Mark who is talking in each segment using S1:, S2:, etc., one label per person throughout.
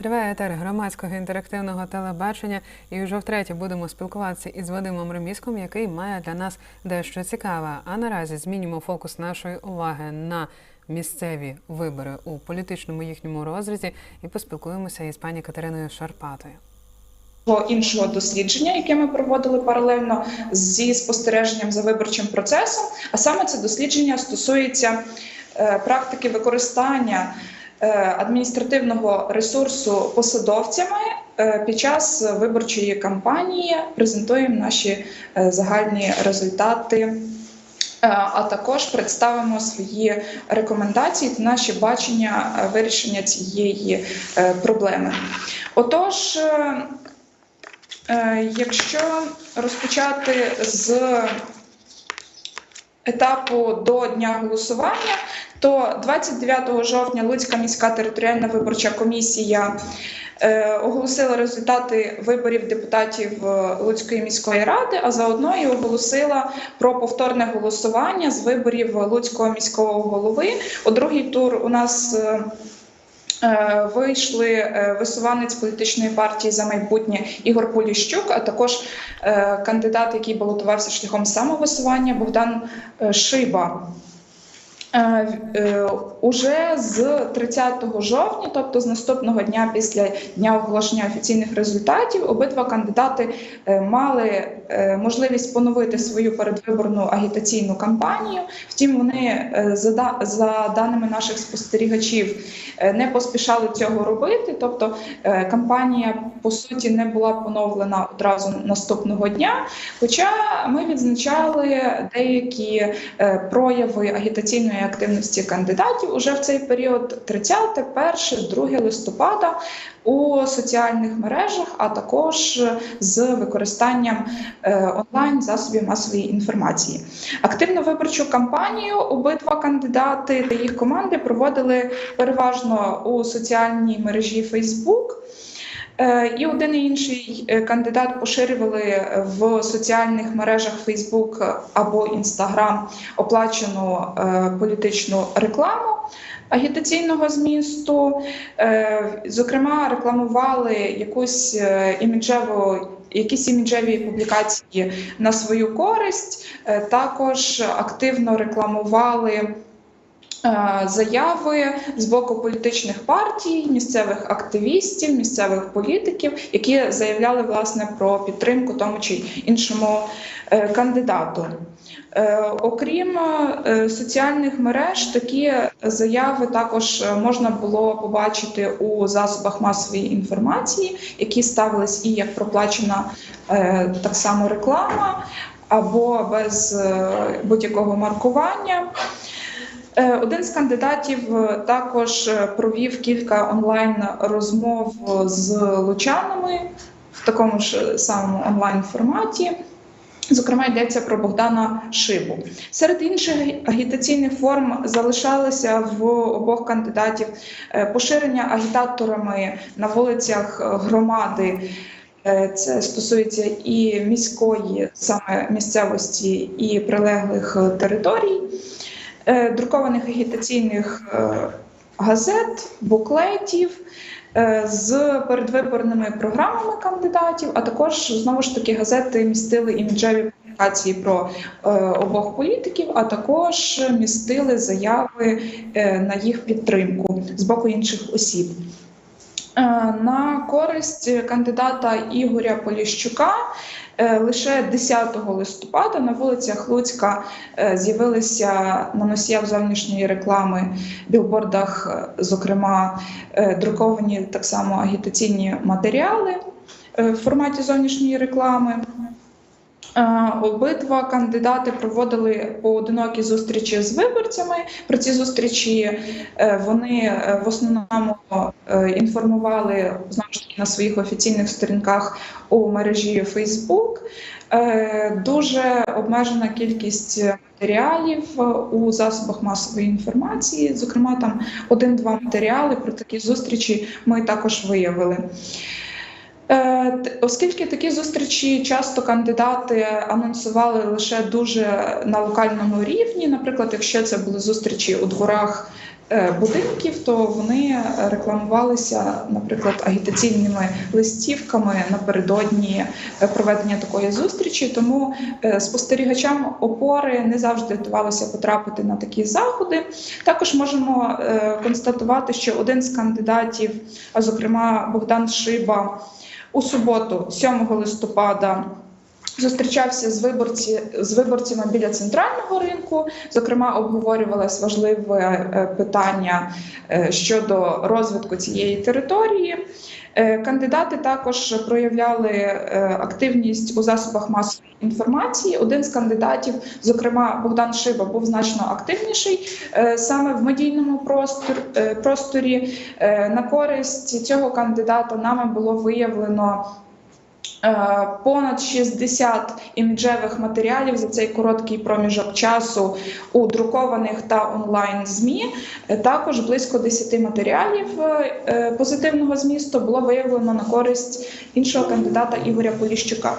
S1: Триває етер громадського інтерактивного телебачення, і вже втретє будемо спілкуватися із Вадимом Реміском, який має для нас дещо цікаве. А наразі змінюємо фокус нашої уваги на місцеві вибори у політичному їхньому розрізі і поспілкуємося із пані Катериною Шарпатою.
S2: Іншого дослідження, яке ми проводили паралельно зі спостереженням за виборчим процесом, а саме це дослідження стосується е, практики використання адміністративного ресурсу посадовцями е, під час виборчої кампанії. Презентуємо наші е, загальні результати. Е, А також представимо свої рекомендації та наші бачення е, вирішення цієї е, проблеми. Отож, е, Е, Якщо розпочати з етапу до дня голосування, то 29 жовтня Луцька міська територіальна виборча комісія е, оголосила результати виборів депутатів е, Луцької міської ради, а заодно і оголосила про повторне голосування з виборів Луцького міського голови. У другий тур у нас е, Вийшли висуванець політичної партії за майбутнє Ігор Поліщук, а також кандидат, який балотувався шляхом самовисування Богдан Шиба. Е, е, Уже з 30 жовтня, тобто з наступного дня після дня оголошення офіційних результатів, обидва кандидати е, мали можливість поновити свою передвиборну агітаційну кампанію. Втім, вони е, за, за даними наших спостерігачів е, не поспішали цього робити. Тобто е, кампанія по суті не була поновлена одразу наступного дня. Хоча ми відзначали деякі е, прояви агітаційної активності кандидатів уже в цей період 30, 1, 2 листопада у соціальних мережах, а також з використанням е, онлайн засобів масової інформації. Активну виборчу кампанію обидва кандидати та їх команди проводили переважно у соціальній мережі Facebook. Е, І один і інший е, кандидат поширювали в соціальних мережах Facebook або Instagram оплачену е, політичну рекламу агітаційного змісту. Е, Зокрема, рекламували якусь е, іміджеву. Якісь іміджеві публікації на свою користь, Е, також активно рекламували е, заяви з боку політичних партій, місцевих активістів, місцевих політиків, які заявляли власне про підтримку тому чи іншому е, кандидату. Е, Окрім е, соціальних мереж, такі заяви також е, можна було побачити у засобах масової інформації, які ставились і як проплачена е, так само реклама, або без е, будь-якого маркування. Е, Один з кандидатів е, також е, провів кілька онлайн розмов з лучанами в такому ж самому онлайн форматі. Зокрема, йдеться про Богдана Шибу. Серед інших агітаційних форм залишалися в обох кандидатів поширення агітаторами на вулицях громади. Це стосується і міської саме місцевості, і прилеглих територій, друкованих агітаційних е, газет, буклетів е, з передвиборними програмами кандидатів, а також знову ж таки газети містили іміджеві публікації про е, обох політиків, а також містили заяви е, на їх підтримку з боку інших осіб. Е, На користь кандидата Ігоря Поліщука е, лише 10 листопада на вулицях Луцька е, з'явилися на носіях зовнішньої реклами, білбордах, зокрема, друковані так само агітаційні матеріали в форматі зовнішньої реклами. Е, Обидва кандидати проводили поодинокі зустрічі з виборцями. Про ці зустрічі е, вони е, в основному інформували знову ж таки на своїх офіційних сторінках у мережі Facebook. Дуже обмежена кількість матеріалів у засобах масової інформації. Зокрема, там один-два матеріали про такі зустрічі ми також виявили. Е, Оскільки такі зустрічі часто кандидати анонсували лише дуже на локальному рівні, наприклад, якщо це були зустрічі у дворах е, будинків, то вони рекламувалися, наприклад, агітаційними листівками напередодні е, проведення такої зустрічі. Тому спостерігачам опори не завжди вдавалося потрапити на такі заходи. Також можемо констатувати, що один з кандидатів, а зокрема Богдан Шиба, у суботу, 7 листопада, зустрічався з виборці з виборцями біля центрального ринку. Зокрема, обговорювалось важливе е, питання е, щодо розвитку цієї території. Е, Кандидати також проявляли активність у засобах масової інформації. Один з кандидатів, зокрема Богдан Шиба, був значно активніший саме в медійному просторі. На користь цього кандидата нами було виявлено. Е, Понад 60 іміджевих матеріалів за цей короткий проміжок часу у друкованих та онлайн змі. Е, Також близько 10 матеріалів е, позитивного змісту було виявлено на користь іншого кандидата Ігоря Поліщука.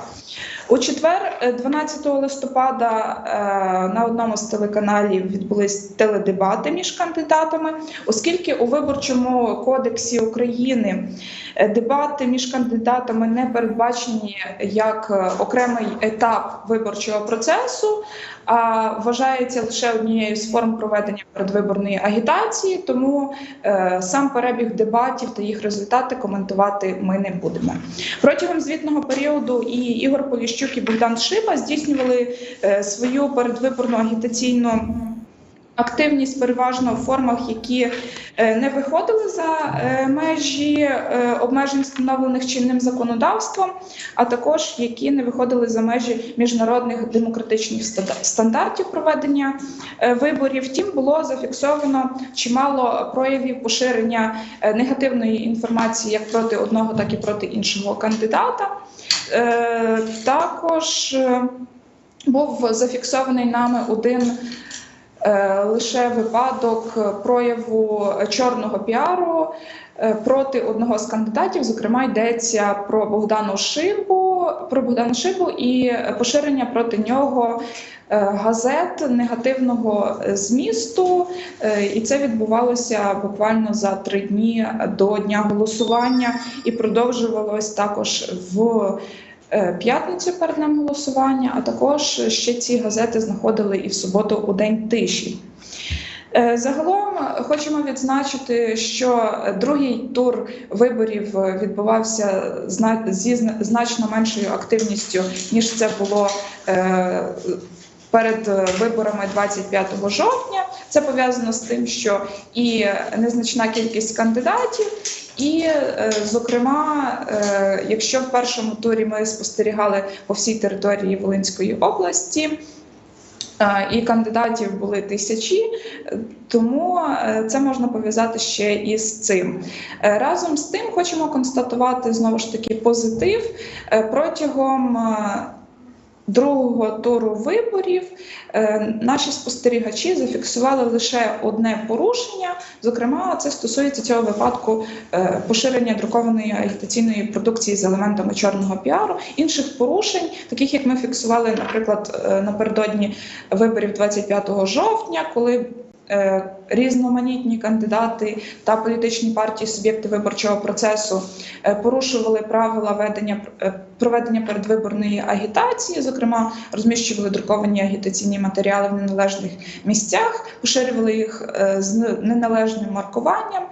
S2: У четвер, е, 12 листопада, е, на одному з телеканалів відбулись теледебати між кандидатами, оскільки у виборчому кодексі України е, дебати між кандидатами не передбачені як е, окремий етап виборчого процесу, а вважається лише однією з форм проведення передвиборної агітації. Тому е, сам перебіг дебатів та їх результати коментувати ми не будемо. Протягом звітного періоду і Ігор Поліщук, і Богдан Шиба здійснювали е, свою передвиборну агітаційну. Активність переважно в формах, які е, не виходили за е, межі е, обмежень, встановлених чинним законодавством, а також які не виходили за межі міжнародних демократичних стандартів проведення виборів. Втім, було зафіксовано чимало проявів поширення негативної інформації як проти одного, так і проти іншого кандидата. Також був зафіксований нами один лише випадок прояву чорного піару е, проти одного з кандидатів. Зокрема, йдеться про Богдану Шибу, про Богдану Шибу і поширення проти нього. е, Газет негативного е, змісту, Е, і це відбувалося буквально за три дні до дня голосування, і продовжувалось також в е, п'ятницю перед днем голосування. А також ще ці газети знаходили і в суботу у день тиші. Е, Загалом хочемо відзначити, що другий тур виборів відбувався зі значно меншою активністю ніж це було е, перед е, виборами 25 жовтня. Це пов'язано з тим, що і незначна кількість кандидатів, і, е, зокрема, е, якщо в першому турі ми спостерігали по всій території Волинської області. е, І кандидатів були тисячі, тому це можна пов'язати ще із цим. Е, Разом з тим хочемо констатувати знову ж таки позитив протягом другого туру виборів е, наші спостерігачі зафіксували лише одне порушення. Зокрема, це стосується цього випадку е, поширення друкованої агітаційної продукції з елементами чорного піару. Інших порушень, таких як ми фіксували, наприклад, е, напередодні виборів 25 жовтня, коли Різноманітні кандидати та політичні партії, суб'єкти виборчого процесу е, порушували правила ведення е, проведення передвиборної агітації, зокрема, розміщували друковані агітаційні матеріали в неналежних місцях, поширювали їх е, з неналежним маркуванням.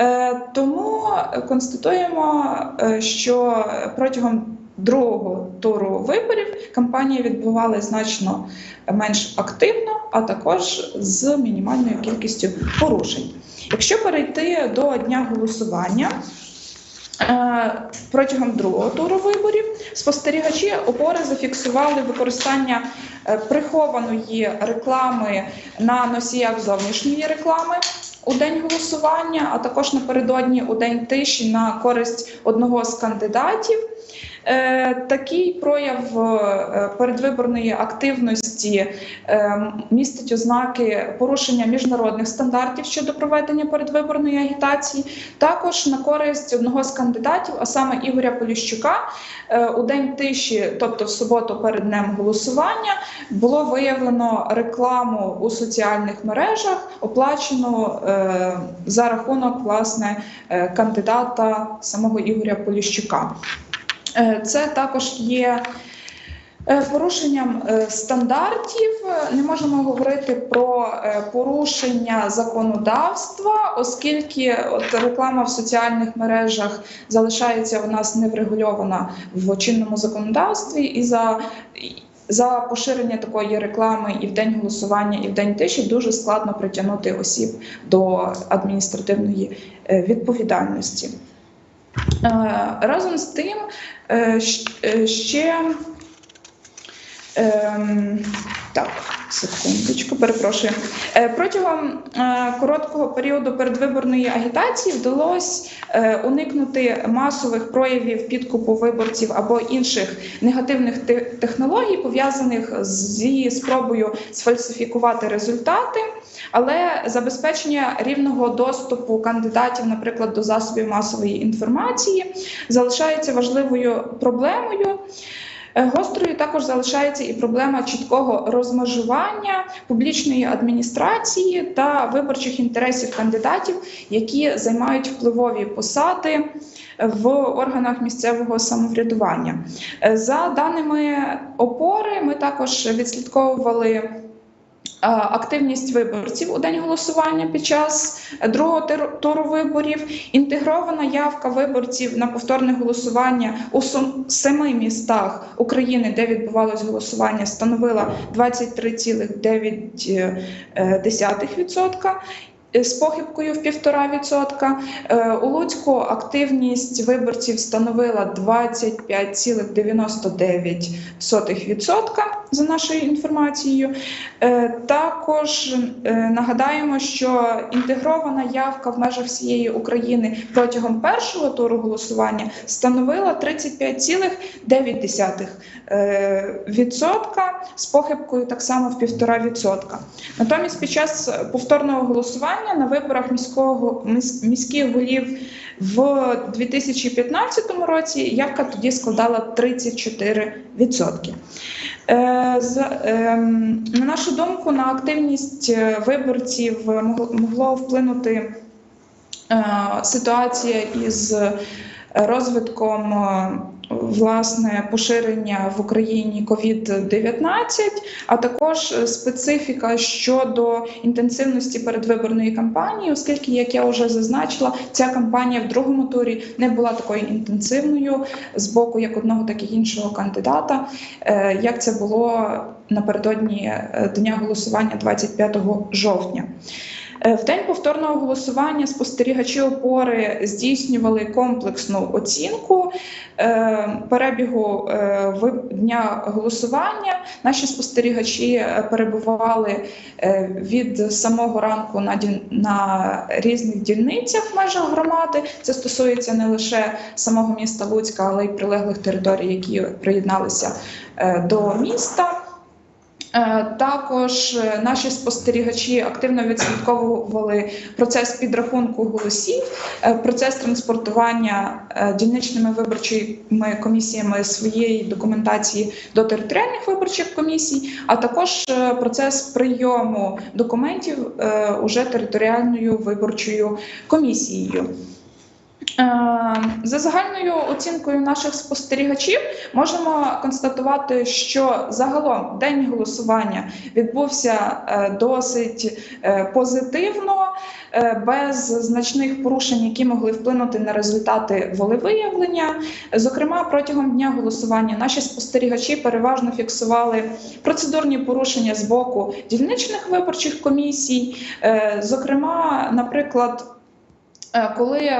S2: Е, Тому констатуємо, е, що протягом другого туру виборів кампанія відбувалася значно менш активно, а також з мінімальною кількістю порушень. Якщо перейти до дня голосування. е, Протягом другого туру виборів спостерігачі опори зафіксували використання е, прихованої реклами на носіях зовнішньої реклами у день голосування, а також напередодні у день тиші на користь одного з кандидатів. Е, Такий прояв е, передвиборної активності е, містить ознаки порушення міжнародних стандартів щодо проведення передвиборної агітації. Також на користь одного з кандидатів, а саме Ігоря Поліщука, у день тиші, тобто в суботу перед днем голосування, було виявлено рекламу у соціальних мережах, оплачену за рахунок власне кандидата самого Ігоря Поліщука. Е, Це також є е, порушенням е, стандартів. Не можемо говорити про порушення законодавства, оскільки от реклама в соціальних мережах залишається у нас не врегульована в чинному законодавстві, і за за поширення такої реклами і в день голосування, і в день тиші дуже складно притягнути осіб до адміністративної відповідальності. Разом з тим, е, щ- е, ще ем, так, секундочку, перепрошую. Е, Протягом е, короткого періоду передвиборної агітації вдалося е, уникнути масових проявів підкупу виборців або інших негативних те- технологій, пов'язаних зі спробою сфальсифікувати результати. Але забезпечення рівного доступу кандидатів, наприклад, до засобів масової інформації, залишається важливою проблемою. Е, Гострою також залишається і проблема чіткого розмежування публічної адміністрації та виборчих інтересів кандидатів, які займають впливові посади в органах місцевого самоврядування. Е, За даними опори, ми також відслідковували. Активність виборців у день голосування під час другого туру виборів, інтегрована явка виборців на повторне голосування у семи містах України, де відбувалось голосування, становила 23,9% з похибкою в 1,5%. Е, У Луцьку активність виборців становила 25,99% за нашою інформацією. Е, Також е, нагадаємо, що інтегрована явка в межах всієї України протягом першого туру голосування становила 35,9% е, відсотка з похибкою так само в 1,5%. Натомість під час повторного голосування на виборах міського міських голів в 2015 році явка тоді складала 34%. Е, ем, На нашу думку, на активність е, виборців могло- вплинути е, ситуація із розвитком власне поширення в Україні COVID-19, а також е, специфіка щодо інтенсивності передвиборної кампанії, оскільки, як я вже зазначила, ця кампанія в другому турі не була такою інтенсивною з боку як одного, так і іншого кандидата, е, як це було напередодні е, дня голосування 25 жовтня. Е, В день повторного голосування спостерігачі опори здійснювали комплексну оцінку е, перебігу е, дня голосування. Наші спостерігачі перебували від самого ранку на, на різних дільницях в межах громади. Це стосується не лише самого міста Луцька, але й прилеглих територій, які приєдналися до міста. Е, Також е, наші спостерігачі активно відслідковували процес підрахунку голосів, е, процес транспортування дільничними виборчими комісіями своєї документації до територіальних виборчих комісій, а також процес прийому документів уже територіальною виборчою комісією. Е, За загальною оцінкою наших спостерігачів можемо констатувати, що загалом день голосування відбувся е, досить е, позитивно, без значних порушень, які могли вплинути на результати волевиявлення. Зокрема, протягом дня голосування наші спостерігачі переважно фіксували процедурні порушення з боку дільничних виборчих комісій. Зокрема, наприклад, коли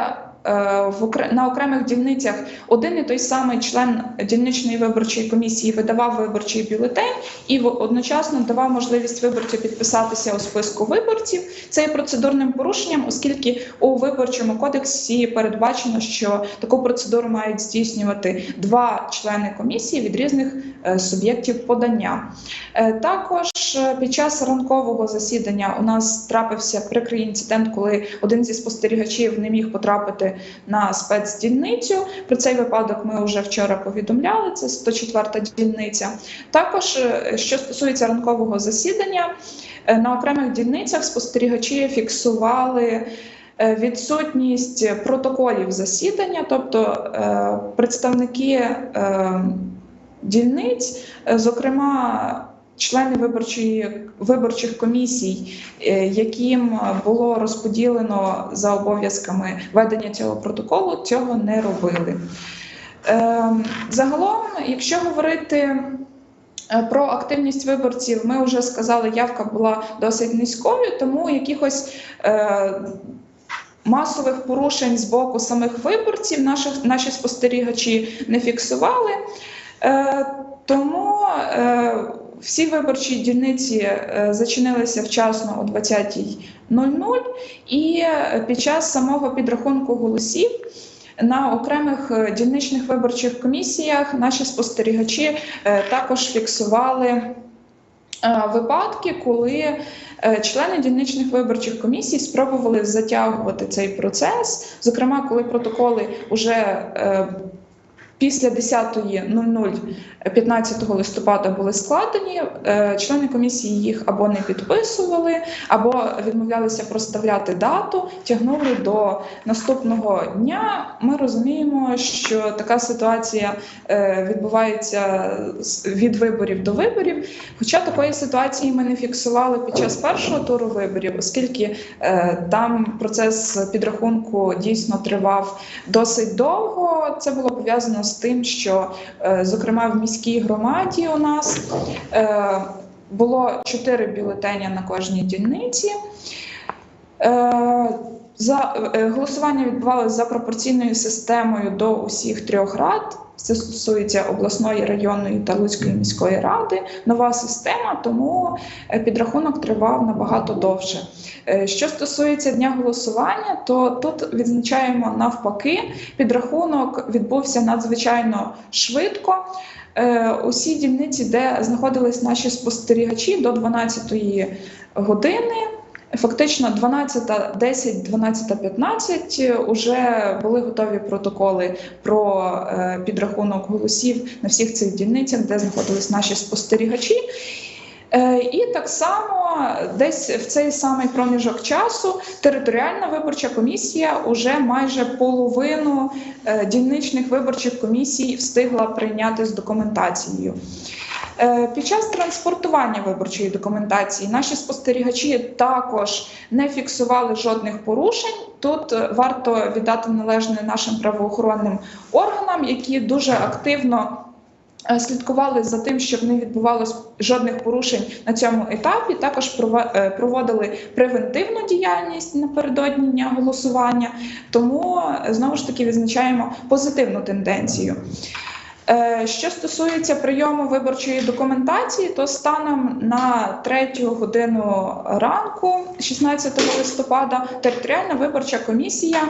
S2: на окремих дільницях один і той самий член дільничної виборчої комісії видавав виборчий бюлетень і в- одночасно давав можливість виборцю підписатися у списку виборців. Це є процедурним порушенням, оскільки у виборчому кодексі передбачено, що таку процедуру мають здійснювати два члени комісії від різних е, суб'єктів подання. Е, Також е, під час ранкового засідання у нас трапився прикрий інцидент, коли один зі спостерігачів не міг потрапити на спецдільницю. Про цей випадок ми вже вчора повідомляли. Це 104 дільниця. Також, е, що стосується ранкового засідання, е, на окремих дільницях спостерігачі фіксували. е, Відсутність протоколів засідання, тобто представники дільниць, зокрема члени виборчої виборчих комісій, е, яким було розподілено за обов'язками ведення цього протоколу, цього не робили. Е, Загалом, якщо говорити е, про активність виборців, ми вже сказали, явка була досить низькою, тому якихось е, масових порушень з боку самих виборців наших, наші спостерігачі не фіксували. Тому всі виборчі дільниці е, зачинилися вчасно о 20.00 і е, під час самого підрахунку голосів на окремих е, дільничних виборчих комісіях наші спостерігачі також фіксували випадки, коли члени дільничних виборчих комісій спробували затягувати цей процес. Зокрема, коли протоколи вже після 10.00 15 листопада були складені, е, члени комісії їх або не підписували, або відмовлялися проставляти дату, тягнули до наступного дня. Ми розуміємо, що така ситуація е, відбувається від виборів до виборів. Хоча такої ситуації ми не фіксували під час першого туру виборів, оскільки е, там процес підрахунку дійсно тривав досить довго. Це було пов'язано з тим, що, е, зокрема, в міській громаді у нас е, було чотири бюлетені на кожній дільниці. Е, За голосування відбувалося за пропорційною системою до усіх трьох рад. Це стосується обласної, районної та Луцької міської ради. Нова система, тому е, підрахунок тривав набагато довше. Е, Що стосується дня голосування, то тут відзначаємо навпаки, підрахунок відбувся надзвичайно швидко. Е, Усі дільниці, де знаходились наші спостерігачі до 12-ї години. Фактично 12.10, 12.15 вже були готові протоколи про е, підрахунок голосів на всіх цих дільницях, де знаходились наші спостерігачі. Е, І так само десь в цей самий проміжок часу територіальна виборча комісія уже майже половину е, дільничних виборчих комісій встигла прийняти з документацією. Е, Під час транспортування виборчої документації наші спостерігачі також не фіксували жодних порушень. Тут варто віддати належне нашим правоохоронним органам, які дуже активно слідкували за тим, щоб не відбувалось жодних порушень на цьому етапі. Також е, проводили превентивну діяльність напередодні дня голосування. Тому е, знову ж таки відзначаємо позитивну тенденцію. Е, Що стосується прийому виборчої документації, то станом на третю годину ранку, 16 листопада, територіальна виборча комісія е,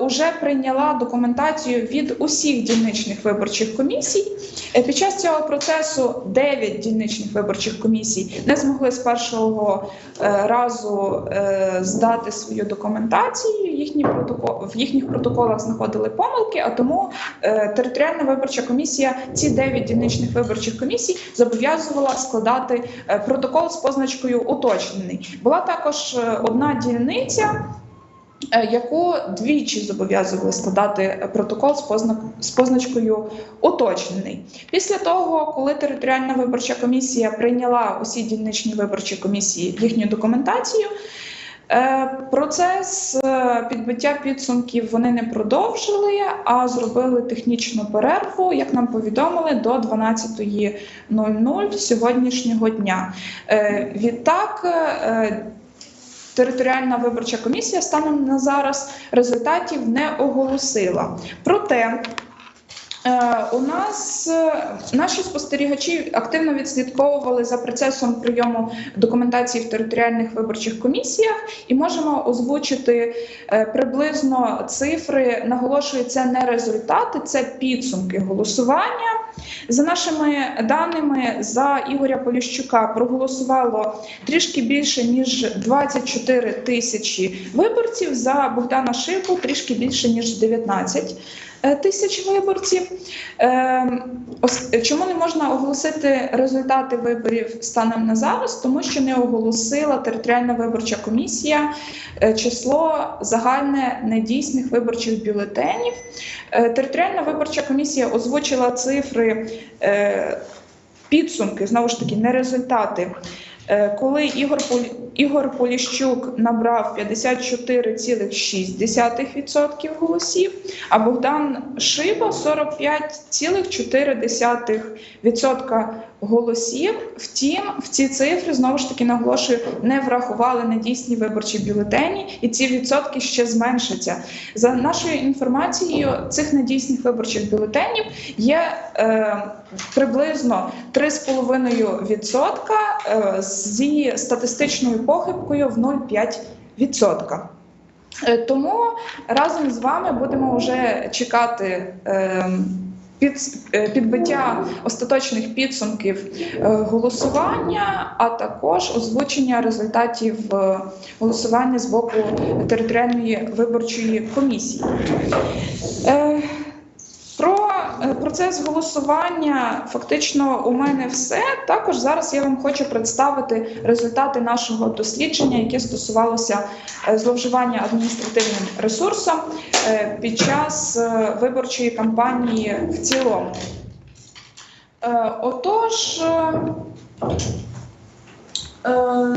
S2: уже прийняла документацію від усіх дільничних виборчих комісій. Е, Під час цього процесу 9 дільничних виборчих комісій не змогли з першого е, разу е, здати свою документацію. Їхні протокол в їхніх протоколах знаходили помилки, а тому е, територіальна виборча комісія ці 9 дільничних виборчих комісій зобов'язувала складати е, протокол з позначкою уточнений. Була також е, одна дільниця. Е, Яку двічі зобов'язували складати протокол з познак з позначкою уточнений. Після того, коли територіальна виборча комісія прийняла усі дільничні виборчі комісії їхню документацію, е, процес е, підбиття підсумків вони не продовжили, а зробили технічну перерву, як нам повідомили, до 12.00 сьогоднішнього дня. Відтак. Територіальна виборча комісія станом на зараз результатів не оголосила. Проте У нас е, наші спостерігачі активно відслідковували за процесом прийому документації в територіальних виборчих комісіях і можемо озвучити е, приблизно цифри. Наголошую, це не результати, це підсумки голосування. За нашими даними, за Ігоря Поліщука проголосувало трішки більше ніж 24 тисячі виборців. За Богдана Шипу трішки більше ніж 19 е, тисяч виборців. Е, Чому не можна оголосити результати виборів станом на зараз? Тому що не оголосила територіальна виборча комісія е, число загальне недійсних виборчих бюлетенів. Е, Територіальна виборча комісія озвучила цифри е, підсумки, знову ж таки, не результати. Е, Коли Ігор Ігор Поліщук набрав 54,6% голосів, а Богдан Шиба 45,4% голосів. Втім, в ці цифри знову ж таки наголошую, не врахували недійсні виборчі бюлетені, і ці відсотки ще зменшаться. За нашою інформацією, цих недійсних виборчих бюлетенів є е, приблизно 3,5% е, зі статистичною похибкою в 0,5%. Е, Тому разом з вами будемо вже чекати е, під, е, підбиття остаточних підсумків е, голосування, а також озвучення результатів е, голосування з боку територіальної виборчої комісії. Е, Про процес голосування фактично у мене все. Також зараз я вам хочу представити результати нашого дослідження, яке стосувалося е, зловживання адміністративним ресурсом е, під час виборчої кампанії в цілому. Отож,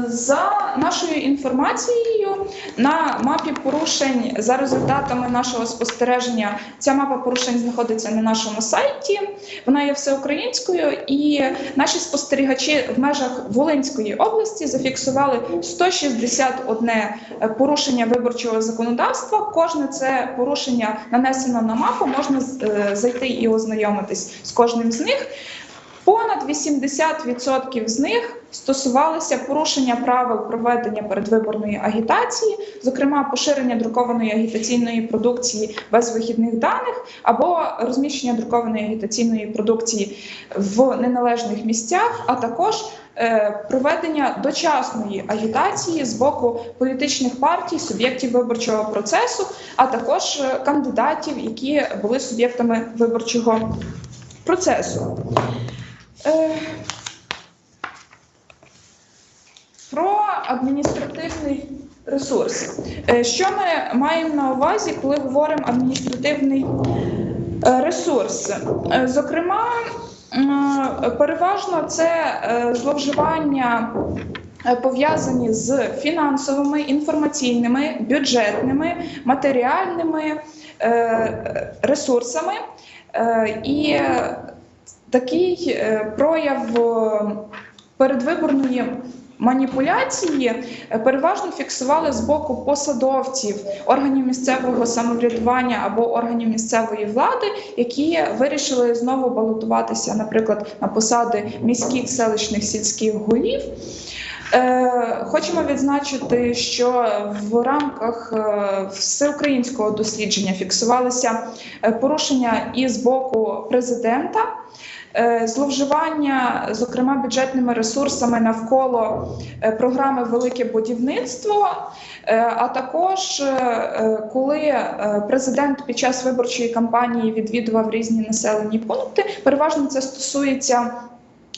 S2: За нашою інформацією, на мапі порушень за результатами нашого спостереження, ця мапа порушень знаходиться на нашому сайті. Вона є всеукраїнською, і наші спостерігачі в межах Волинської області зафіксували 161 порушення виборчого законодавства. Кожне це порушення нанесено на мапу. Можна е, зайти і ознайомитись з кожним з них. Понад 80% з них стосувалися порушення правил проведення передвиборної агітації, зокрема поширення друкованої агітаційної продукції без вихідних даних або розміщення друкованої агітаційної продукції в неналежних місцях, а також е, проведення дочасної агітації з боку політичних партій, суб'єктів виборчого процесу, а також е, кандидатів, які були суб'єктами виборчого процесу. Е, Про адміністративний ресурс. Е, Що ми маємо на увазі, коли говоримо адміністративний е, ресурс? Зокрема, переважно це зловживання пов'язані з фінансовими, інформаційними, бюджетними, матеріальними ресурсами. І такий е, прояв е, передвиборної маніпуляції е, переважно фіксували з боку посадовців органів місцевого самоврядування або органів місцевої влади, які вирішили знову балотуватися, наприклад, на посади міських селищних сільських голів. Хочемо відзначити, що в рамках всеукраїнського дослідження фіксувалися порушення і з боку президента, зловживання, зокрема бюджетними ресурсами навколо е, програми Велике будівництво. Е, А також е, е, коли е, президент під час виборчої кампанії відвідував різні населені пункти, переважно це стосується.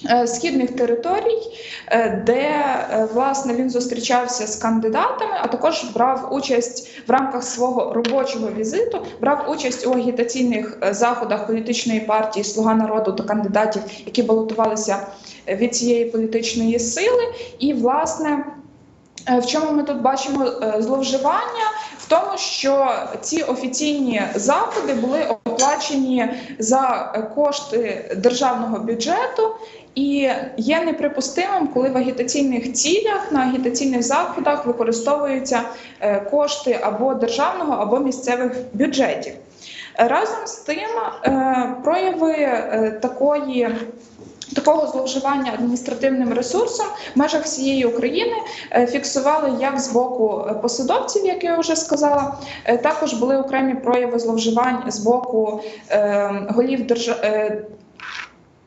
S2: Е, Східних територій, е, де е, власне він зустрічався з кандидатами, а також брав участь в рамках свого робочого візиту, брав участь у агітаційних заходах політичної партії Слуга народу та кандидатів, які балотувалися від цієї політичної сили, і власне. В чому ми тут бачимо зловживання? В тому, що ці офіційні заходи були оплачені за кошти державного бюджету. І є неприпустимим, коли в агітаційних цілях на агітаційних заходах використовуються е, кошти або державного, або місцевих бюджетів. Разом з тим, е, прояви е, такої. Такого зловживання адміністративним ресурсом в межах всієї України е, фіксували як з боку е, посадовців, як я вже сказала. е, Також були окремі прояви зловживань з боку е, голів держа...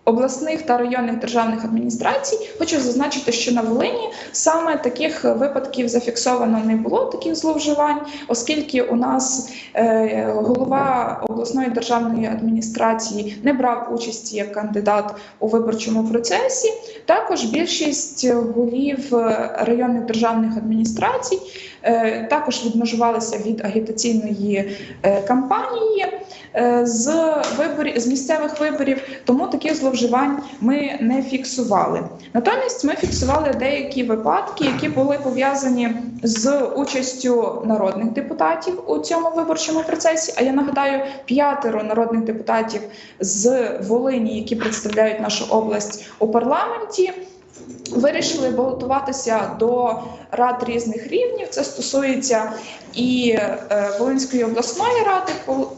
S2: обласних та районних державних адміністрацій. Хочу зазначити, що на Волині саме таких випадків зафіксовано не було таких зловживань, оскільки у нас е, голова обласної державної адміністрації не брав участі як кандидат у виборчому процесі. Також більшість голів е, районних державних адміністрацій також відмежувалися від агітаційної е, кампанії е, з виборів з місцевих виборів, тому таких зловживань ми не фіксували. Натомість ми фіксували деякі випадки, які були пов'язані з участю народних депутатів у цьому виборчому процесі. А я нагадаю, п'ятеро народних депутатів з Волині, які представляють нашу область у парламенті. Вирішили балотуватися до рад різних рівнів. Це стосується і е, Волинської обласної ради,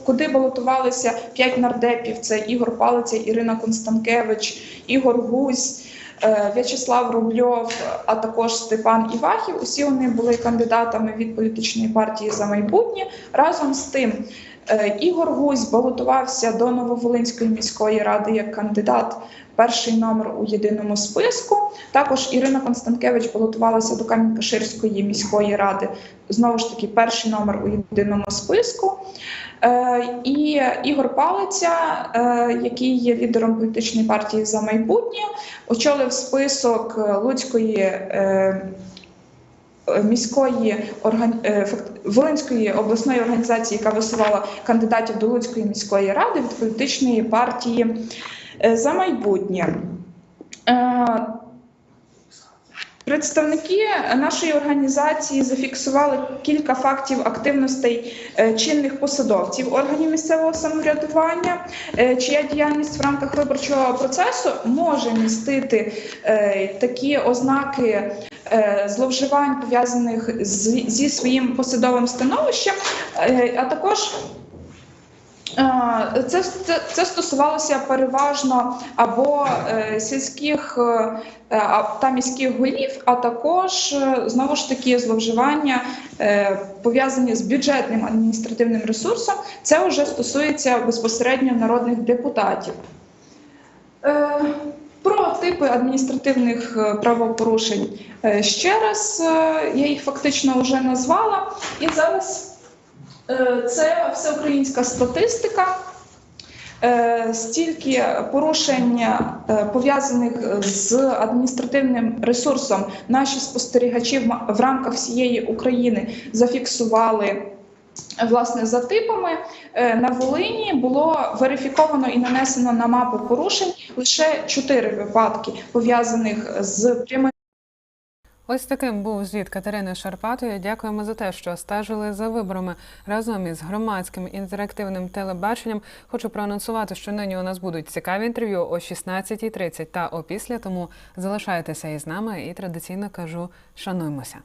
S2: куди балотувалися п'ять нардепів: це Ігор Палиця, Ірина Констанкевич, Ігор Гузь. е, В'ячеслав Рубльов, а також Степан Івахів. Усі вони були кандидатами від політичної партії за майбутнє. Разом з тим, е, Ігор Гузь балотувався до Нововолинської міської ради як кандидат перший номер у єдиному списку. Також Ірина Констанкевич балотувалася до Кам'янка-Ширської міської ради. Знову ж таки, перший номер у єдиному списку. Е, І Ігор Палиця, е, який є лідером політичної партії за майбутнє, очолив список Луцької. е, Міської орган... Волинської обласної організації, яка висувала кандидатів до Луцької міської ради від політичної партії за майбутнє. Е, Представники нашої організації зафіксували кілька фактів активностей е, чинних посадовців органів місцевого самоврядування, е, чия діяльність в рамках виборчого процесу може містити е, такі ознаки е, зловживань пов'язаних зі своїм посадовим становищем, е, а також Е, Це, це, це стосувалося переважно або е, сільських е, та міських голів, а також е, знову ж таки зловживання е, пов'язані з бюджетним адміністративним ресурсом. Це вже стосується безпосередньо народних депутатів. Е, Про типи адміністративних е, правопорушень е, ще раз е, я їх фактично вже назвала, і зараз Е, Це всеукраїнська статистика. Е, Стільки порушень е, пов'язаних з адміністративним ресурсом наші спостерігачі в рамках всієї України зафіксували. е, Власне, за типами Е, на Волині було верифіковано і нанесено на мапу порушень лише чотири випадки пов'язаних з прямим
S1: Ось таким був звіт Катерини Шарпатої. Дякуємо за те, що стежили за виборами разом із громадським інтерактивним телебаченням. Хочу проанонсувати, що нині у нас будуть цікаві інтерв'ю о 16.30 та опісля. Тому залишайтеся із нами і традиційно кажу: шануймося.